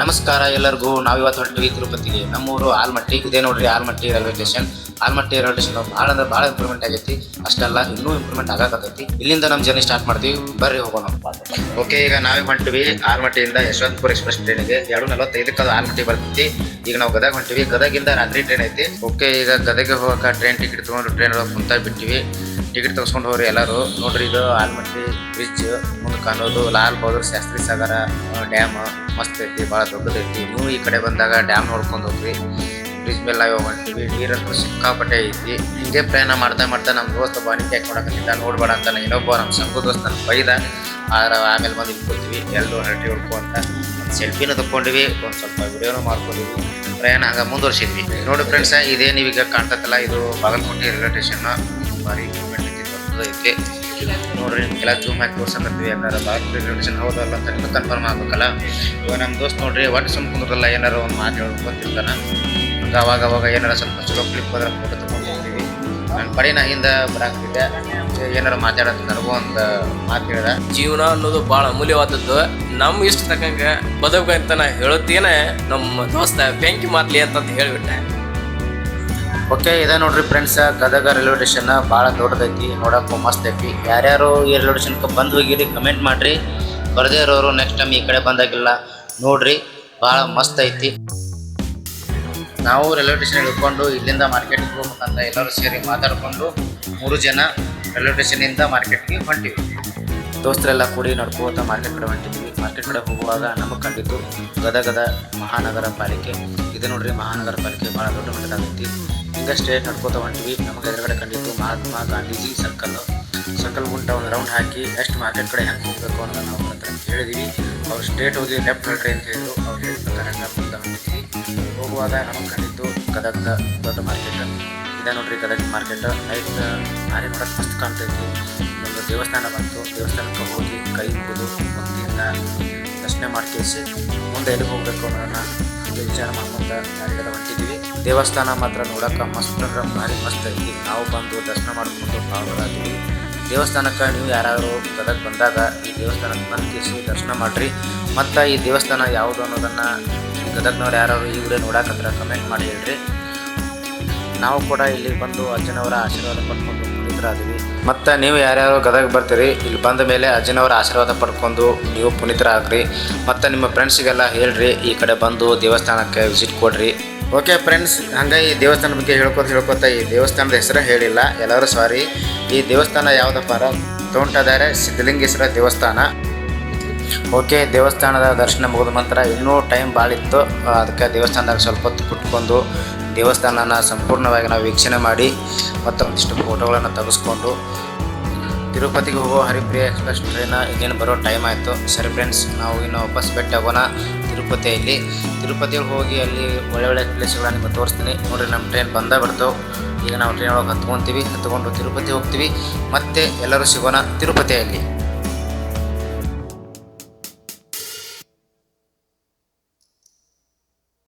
ನಮಸ್ಕಾರ ಎಲ್ಲರಿಗೂ. ನಾವು ಇವತ್ತು ಹೊರಟಿವಿ ತಿರುಪತಿಗೆ ನಮ್ಮೂರು ಆಲ್ಮಟ್ಟಿ. ಇದೇ ನೋಡ್ರಿ Almatti railway station. Almatti railway station ಭಾಳ ಅಂದ್ರೆ ಭಾಳ ಇಂಪ್ರೂವ್ಮೆಂಟ್ ಆಗೈತಿ. ಅಷ್ಟೆಲ್ಲ ಇನ್ನೂ ಇಂಪ್ರೂವ್ಮೆಂಟ್ ಆಗಕತ್ತೈತಿ ಇಲ್ಲಿಂದ ನಮ್ಮ ಜರ್ನಿ ಸ್ಟಾರ್ಟ್ ಮಾಡ್ತೀವಿ. ಬರ್ರಿ ಹೋಗೋಣ. ಓಕೆ ಈಗ ನಾವೇ ಹೊಂಟಿವಿ ಆಲ್ಮಟ್ಟಿಯಿಂದ ಯಶವಂತಪುರ ಎಕ್ಸ್ಪ್ರೆಸ್ ಟ್ರೈನಿಗೆ ಎರಡು ನಲವತ್ತೈದಕ್ಕೆ ಅದು ಆಲ್ಮಟ್ಟಿ ಬರ್ತೈತಿ. ಈಗ ನಾವು ಗದಗ ಹೊಂಟಿವಿ. ಗದಗಿಂದ ರಾತ್ರಿ ಟ್ರೈನ್ ಐತಿ. ಓಕೆ ಈಗ ಗದಗ ಹೋಗಕ್ಕೆ ಟ್ರೈನ್ ಟಿಕೆಟ್ ತೊಗೊಂಡು ಟ್ರೈನ್ ಒಳಗೆ ಕುಂತ ಬಿಟ್ಟಿವಿ. ಟಿಕೆಟ್ ತಗಸ್ಕೊಂಡು ಹೋಗ್ರಿ ಎಲ್ಲರೂ. ನೋಡ್ರಿ ಇದು ಆಲ್ಮಟ್ಟಿ ಬ್ರಿಡ್ಜ್ ಮುಂದೆ ಕಾಣೋದು ಲಾಲ್ ಬಹದ್ದೂರ್ ಶಾಸ್ತ್ರಿ ಸಾಗರ ಡ್ಯಾಮ್ ಮಸ್ತ್ ಐತಿ, ಭಾಳ ದೊಡ್ಡದೈತಿ ನೀವು ಈ ಕಡೆ ಬಂದಾಗ ಡ್ಯಾಮ್ ನೋಡ್ಕೊಂಡು ಹೋಗ್ರಿ. ಬ್ರಿಡ್ಜ್ ಮೇಲೆ ನಾವು ಹೊಂಟಿವಿ ನೀರಂತೂ ಸಿಕ್ಕಾಪಟ್ಟೆ ಐತಿ. ಹಿಂಗೆ ಪ್ರಯಾಣ ಮಾಡ್ತಾ ಮಾಡ್ತಾ ನಮ್ಮ ದೋಸ್ತ ಬಾಣಿ ಕ್ಯಾಕ್ ನೋಡಕತ್ತಿದ್ದ, ನೋಡ್ಬೇಡ ಅಂತ ಇನ್ನೊಬ್ಬ ನಮ್ಮ ಸಂಘ ದೋಸ್ತ ನನ್ನ ಬೈದ, ಆದ್ರೆ ಆಮೇಲೆ ಬಂದು ಇಟ್ಕೊತೀವಿ ಎಲ್ಲರೂ ಹರಟಿ ಹೊಡ್ಕೊ ಅಂತ ಸೆಲ್ಫಿನೂ ತಗೊಂಡಿವಿ ಒಂದು ಸ್ವಲ್ಪ ವಿಡಿಯೋನು ಮಾಡ್ಕೊಂಡಿವಿ. ಪ್ರಯಾಣ ಹಂಗೆ ಮುಂದುವರ್ಸಿದ್ವಿ. ನೋಡಿ ಫ್ರೆಂಡ್ಸ್ ಇದೇ ನೀವೀಗ ಕಾಣ್ತತ್ತಲ್ಲ ಇದು ಬಾಗಲಕೋಟೆ ರೈಲ್ವೆ ಸ್ಟೇಷನ್ ಬಾರಿ movement ಐತಿ, ನೋಡ್ರಿ ನಿಮ್ಗೆಲ್ಲ ಜೂಮ್ ಹಾಕಿ ತೋರ್ಸಕತ್ತೀವಿ ಏನಾರ ಬಾಗಲಕೋಟೆ ರೈಲ್ವೆ ಸ್ಟೇಷನ್ ಹೌದಲ್ಲ ಅಂತ ನಿಮ್ಗೆ ಕನ್ಫರ್ಮ್ ಆಗ್ಬೇಕಲ್ಲ ಇವಾಗ ನಮ್ಮ ದೋಸ್ತ್ ನೋಡ್ರಿ ಒಟ್ಟು ಸುಮ್ ಕುಂದ್ರಲ್ಲ ಏನಾರು ಒಂದು ಮಾತು ಹೇಳೋದು ಗೊತ್ತಿರ್ತಾನ ಅವಾಗ ಅವಾಗ ಏನಾರ ಸ್ವಲ್ಪ ಚಲೋ ಕ್ಲಿಪ್ ಹೋದ್ರೆ ಫೋಟೋ ತೊಗೊಂಡು ಹೋಗ್ತೀವಿ ನನ್ನ ಪಡಿ ನಾ ಹಿಂದೆ ಬರಾಕ್ತಿದ್ದೆ ಏನಾರು ಮಾತಾಡೋದು ಒಂದು ಮಾತು ಹೇಳಿದೆ ಜೀವನ ಅನ್ನೋದು ಭಾಳ ಅಮೂಲ್ಯವಾದದ್ದು. ನಮ್ಮ ಇಷ್ಟ ತಕ್ಕಂಗೆ ಬದುಕಂತ ನಾ ಹೇಳುತ್ತೇನೆ. ನಮ್ಮ ದೋಸ್ತ ಬೆಂಕಿ ಮಾತ್ಲಿ ಅಂತ ಹೇಳ್ಬಿಟ್ಟೆ. ಓಕೆ, ಇದೆ ನೋಡ್ರಿ ಫ್ರೆಂಡ್ಸ್ ಗದಗ ರೈಲ್ವೆ ಸ್ಟೇಷನ್ ಭಾಳ ದೊಡ್ಡದೈತಿ, ನೋಡಕ್ಕೂ ಮಸ್ತ್ ಐತಿ. ಯಾರ್ಯಾರು ಈ ರೈಲ್ವೆ ಸ್ಟೇಷನ್ಗೆ ಬಂದು ಹೋಗಿರಿ ಕಮೆಂಟ್ ಮಾಡ್ರಿ. ಬರದೇ ಇರೋರು ನೆಕ್ಸ್ಟ್ ಟೈಮ್ ಈ ಕಡೆ ಬಂದಾಗಿಲ್ಲ ನೋಡ್ರಿ ಭಾಳ ಮಸ್ತ್ ಐತಿ. ನಾವು ರೈಲ್ವೆ ಸ್ಟೇಷನ್ ಇಳ್ಕೊಂಡು ಇಲ್ಲಿಂದ ಮಾರ್ಕೆಟ್ಗೆ ಹೋಗ್ಬೇಕಂತ ಎಲ್ಲರೂ ಸೇರಿ ಮಾತಾಡ್ಕೊಂಡು ಮೂರು ಜನ ರೈಲ್ವೆ ಸ್ಟೇಷನಿಂದ ಮಾರ್ಕೆಟ್ಗೆ ಹೊಂಟಿವಿ. ದೋಸ್ತರೆಲ್ಲ ಕೂಡಿ ನಡ್ಕೋತ ಮಾರ್ಕೆಟ್ ಕಡೆ ಹೊಂಟಿದ್ವಿ. ಮಾರ್ಕೆಟ್ ಕಡೆ ಹೋಗುವಾಗ ನಮಗೆ ಕಂಡಿದ್ದು ಗದಗದ ಮಹಾನಗರ ಪಾಲಿಕೆ. ಇದು ನೋಡ್ರಿ ಮಹಾನಗರ ಪಾಲಿಕೆ ಭಾಳ ದೊಡ್ಡ ಮಟ್ಟದಾಗೈತಿ ಹಿಂಗೆ ಸ್ಟ್ರೇಟ್ ನಡ್ಕೋತ ಹೊಂಟಿವಿ. ನಮಗೆ ಎದುರುಗಡೆ ಕಂಡಿದ್ದು ಮಹಾತ್ಮ ಗಾಂಧೀಜಿ ಸರ್ಕಲ್ ಸರ್ಕಲ್ ಗುಂಟ ಒಂದು ರೌಂಡ್ ಹಾಕಿ ಎಷ್ಟು ಮಾರ್ಕೆಟ್ ಕಡೆ ಹೆಂಗೆ ಹೋಗಬೇಕು ಅಂತ ನಾವು ಹತ್ರ ಹೇಳಿದ್ವಿ. ಅವ್ರು ಸ್ಟ್ರೇಟ್ ಹೋಗಿ ಲೆಫ್ಟ್ ಹೊರಟ್ರಿ ಅಂತ ಹೇಳಿದ್ರು. ಅವ್ರು ಹೇಳಿದ ಮುಂದೆ ಹೊಂಟಿದ್ವಿ. ಹೋಗುವಾಗ ನಮಗೆ ಕಂಡಿದ್ದು ಗದಗದ ದೊಡ್ಡ ಮಾರ್ಕೆಟ್ ಇದೆ ನೋಡ್ರಿ ಗದಗ ಮಾರ್ಕೆಟ್ ನೈಟ್ ನಾನೇ ಮಾಡೋಕ್ಕೆ ಮಸ್ತ್ ಕಾಣ್ತೈತಿ. ಒಂದು ದೇವಸ್ಥಾನ ಬಂತು. ದೇವಸ್ಥಾನಕ್ಕೆ ಹೋಗಿ ಕೈ ಮುಗಿದು ಭಕ್ತಿಯಿಂದ ದರ್ಶನ ಮಾಡ್ಕೇಸಿ ಮುಂದೆ ಎಲ್ಲಿಗೆ ಹೋಗಬೇಕು ಅನ್ನೋದನ್ನ ಹಂಗೆ ವಿಚಾರ ಮಾಡ್ಕೊಂಡು ಗಾಡಿಗೆಲ್ಲ ಹೊಂಟಿದ್ವಿ ದೇವಸ್ಥಾನ ಮಾತ್ರ ನೋಡಕ್ಕೆ ಮಸ್ತ್ ಭಾರಿ ಮಸ್ತ್ ಐತಿ. ನಾವು ಬಂದು ದರ್ಶನ ಮಾಡ್ಕೊಂಡು ಪಾಲ್ಗೊಳ್ಳಾತೀವಿ ದೇವಸ್ಥಾನಕ್ಕೆ ನೀವು ಯಾರಾದರೂ ಗದಗ ಬಂದಾಗ ಈ ದೇವಸ್ಥಾನಕ್ಕೆ ಬಂದು ದರ್ಶನ ಮಾಡಿರಿ. ಮತ್ತು ಈ ದೇವಸ್ಥಾನ ಯಾವುದು ಅನ್ನೋದನ್ನು ಗದಗ್ನವ್ರು ಯಾರಾದ್ರು ಈ ವಿಡಿಯೋ ನೋಡಕತ್ರ ಕಮೆಂಟ್ ಮಾಡಿ ಹೇಳ್ರಿ. ನಾವು ಕೂಡ ಇಲ್ಲಿ ಬಂದು ಅಜ್ಜನವರ ಆಶೀರ್ವಾದ ಪಡ್ಕೊಂಡು ಪುನೀತರಾದ್ವಿ ಮತ್ತು ನೀವು ಯಾರ್ಯಾರು ಗದಗ ಬರ್ತೀರಿ, ಇಲ್ಲಿ ಬಂದ ಮೇಲೆ ಅಜ್ಜನವರ ಆಶೀರ್ವಾದ ಪಡ್ಕೊಂಡು ನೀವು ಪುನೀತರಾಗ್ರಿ. ಮತ್ತು ನಿಮ್ಮ ಫ್ರೆಂಡ್ಸಿಗೆಲ್ಲ ಹೇಳ್ರಿ, ಈ ಕಡೆ ಬಂದು ದೇವಸ್ಥಾನಕ್ಕೆ ವಿಸಿಟ್ ಕೊಡ್ರಿ. ಓಕೆ ಫ್ರೆಂಡ್ಸ್, ಹಂಗೆ ಈ ದೇವಸ್ಥಾನದ ಬಗ್ಗೆ ಹೇಳ್ಕೊತ ಹೇಳ್ಕೊತ ಈ ದೇವಸ್ಥಾನದ ಹೆಸರು ಹೇಳಿಲ್ಲ. ಎಲ್ಲರೂ ಸಾರಿ, ಈ ದೇವಸ್ಥಾನ ಯಾವುದಪ್ಪ ತೋಂಟದಾರೆ ಸಿದ್ಧಲಿಂಗೇಶ್ವರ ದೇವಸ್ಥಾನ. ಓಕೆ, ದೇವಸ್ಥಾನದ ದರ್ಶನ ಮುಗಿದ ನಂತರ ಇನ್ನೂ ಟೈಮ್ ಭಾಳ ಇತ್ತು ಅದಕ್ಕೆ ದೇವಸ್ಥಾನದಾಗ ಸ್ವಲ್ಪ ಹೊತ್ತು ಕುಟ್ಕೊಂಡು ದೇವಸ್ಥಾನನ ಸಂಪೂರ್ಣವಾಗಿ ನಾವು ವೀಕ್ಷಣೆ ಮಾಡಿ ಮತ್ತು ಒಂದಿಷ್ಟು ಫೋಟೋಗಳನ್ನು ತೆಗೆಸ್ಕೊಂಡು. ತಿರುಪತಿಗೆ ಹೋಗೋ ಹರಿಪ್ರಿಯ ಎಕ್ಸ್ಪ್ರೆಸ್ ಟ್ರೈನ ಈಗೇನು ಬರೋ ಟೈಮ್ ಆಯಿತು. ಸರಿ ಫ್ರೆಂಡ್ಸ್, ನಾವು ಇನ್ನು ವಾಪಸ್ ಬೆಟ್ಟ ಹೋಗೋಣ ತಿರುಪತಿಯಲ್ಲಿ. ತಿರುಪತಿಗೆ ಹೋಗಿ ಅಲ್ಲಿ ಒಳ್ಳೆ ಒಳ್ಳೆ ಪ್ಲೇಸ್ಗಳನ್ನ ನಿಮಗೆ ತೋರಿಸ್ತೀನಿ. ನೋಡಿರಿ ನಮ್ಮ ಟ್ರೈನ್ ಬಂದೇ ಬರ್ತಾವೆ ಈಗ ನಾವು ಟ್ರೈನ್ ಒಳಗೆ ಹತ್ಕೊತೀವಿ. ಹತ್ಕೊಂಡು ತಿರುಪತಿ ಹೋಗ್ತೀವಿ. ಮತ್ತೆ ಎಲ್ಲರೂ ಸಿಗೋಣ ತಿರುಪತಿಯಲ್ಲಿ.